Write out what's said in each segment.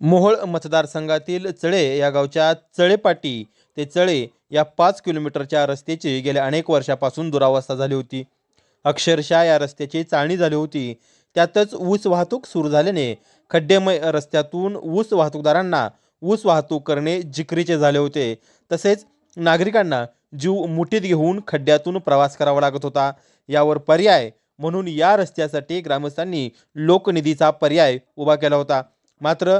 मोहोळ मतदारसंघातील चळे या गावच्या चळेपाटी ते चळे या पाच किलोमीटरच्या रस्त्याची गेल्या अनेक वर्षापासून दुरावस्था झाली होती. अक्षरशः या रस्त्याची चाळणी झाली होती. त्यातच ऊस वाहतूक सुरू झाल्याने खड्डेमय रस्त्यातून ऊस वाहतूकदारांना ऊस वाहतूक करणे जिकरीचे झाले होते. तसेच नागरिकांना जीव मुठीत घेऊन खड्ड्यातून प्रवास करावा लागत होता. यावर पर्याय म्हणून या रस्त्यासाठी ग्रामस्थांनी लोकनिधीचा पर्याय उभा केला होता. मात्र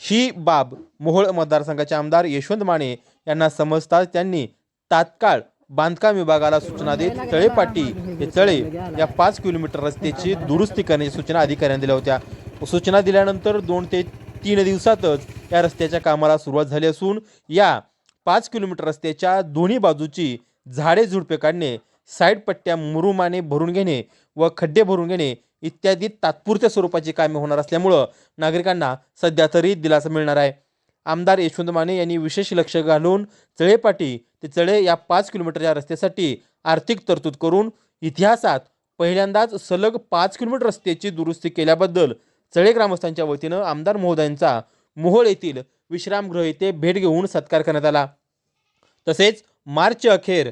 ही बाब मोहोळ मतदारसंघाचे आमदार यशवंत माने यांना समजताच त्यांनी तात्काळ बांधकाम विभागाला सूचना देत तळेपाटी हे तळे या पाच किलोमीटर रस्त्याची दुरुस्ती करण्याची सूचना अधिकाऱ्यांनी दिल्या होत्या. सूचना दिल्यानंतर दोन ते तीन दिवसातच या रस्त्याच्या कामाला सुरुवात झाली असून या पाच किलोमीटर रस्त्याच्या दोन्ही बाजूची झाडे झुडपे काढणे साईड पट्ट्या मुरुमाने भरून घेणे व खड्डे भरून घेणे इत्यादी तात्पुरत्या स्वरूपाची कामे होणार असल्यामुळं नागरिकांना सध्या तरी दिलासा मिळणार आहे. आमदार यशवंत माने यांनी विशेष लक्ष घालून चळेपाटी ते चळे या पाच किलोमीटरच्या रस्त्यासाठी आर्थिक तरतूद करून इतिहासात पहिल्यांदाच सलग पाच किलोमीटर रस्त्याची दुरुस्ती केल्याबद्दल चळे ग्रामस्थांच्या वतीनं आमदार महोदयांचा मोहोळ येथील विश्रामगृह येथे भेट घेऊन सत्कार करण्यात आला. तसेच मार्च अखेर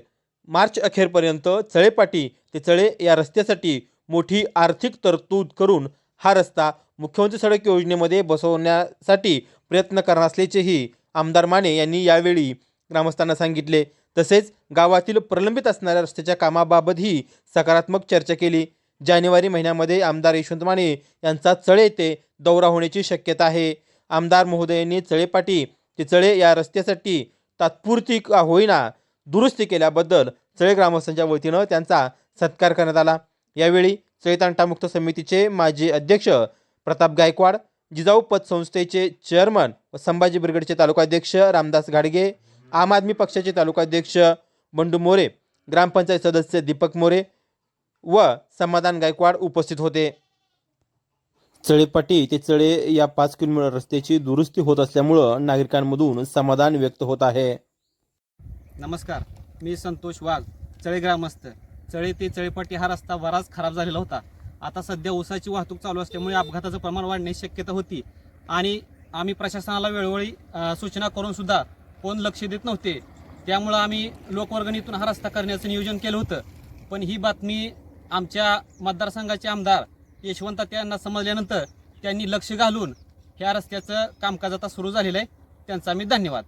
मार्च अखेरपर्यंत चळेपाटी ते चळे या रस्त्यासाठी मोठी आर्थिक तरतूद करून हा रस्ता मुख्यमंत्री सडक योजनेमध्ये बसवण्यासाठी प्रयत्न करणार असल्याचेही आमदार माने यांनी यावेळी ग्रामस्थांना सांगितले. तसेच गावातील प्रलंबित असणाऱ्या रस्त्याच्या कामाबाबतही सकारात्मक चर्चा केली. जानेवारी महिन्यामध्ये आमदार यशवंत माने यांचा चळे येथे दौरा होण्याची शक्यता आहे. आमदार महोदयांनी चळेपाटी ते चळे या रस्त्यासाठी तात्पुरती का होईना दुरुस्ती केल्याबद्दल चळे ग्रामस्थांच्या वतीनं त्यांचा सत्कार करण्यात आला. यावेळी चळे तंटामुक्त समितीचे माजी अध्यक्ष प्रताप गायकवाड जिजाऊ पतसंस्थेचे चेअरमन व संभाजी ब्रिगेडचे तालुकाध्यक्ष रामदास घाडगे आम आदमी पक्षाचे तालुकाध्यक्ष बंडू मोरे ग्रामपंचायत सदस्य दीपक मोरे व समाधान गायकवाड उपस्थित होते. चळेपाटी ते चळे या पाच किलोमीटर रस्त्याची दुरुस्ती होत असल्यामुळं नागरिकांमधून समाधान व्यक्त होत आहे. नमस्कार मी संतोष वाघ चळे ग्रामस्थ. चळे ते चळेपट्टी हा रस्ता बराच खराब झालेला होता. आता सध्या ऊसाची वाहतूक चालू असल्यामुळे अपघाताचं प्रमाण वाढण्याची शक्यता होती. आणि आम्ही प्रशासनाला वेळोवेळी सूचना करूनसुद्धा कोण लक्ष देत नव्हते. त्यामुळं आम्ही लोकवर्गणीतून हा रस्ता करण्याचं नियोजन केलं होतं. पण ही बातमी आमच्या मतदारसंघाचे आमदार यशवंत यांना समजल्यानंतर त्यांनी लक्ष घालून ह्या रस्त्याचं कामकाज आता सुरू झालेलं आहे. त्यांचा आम्ही धन्यवाद.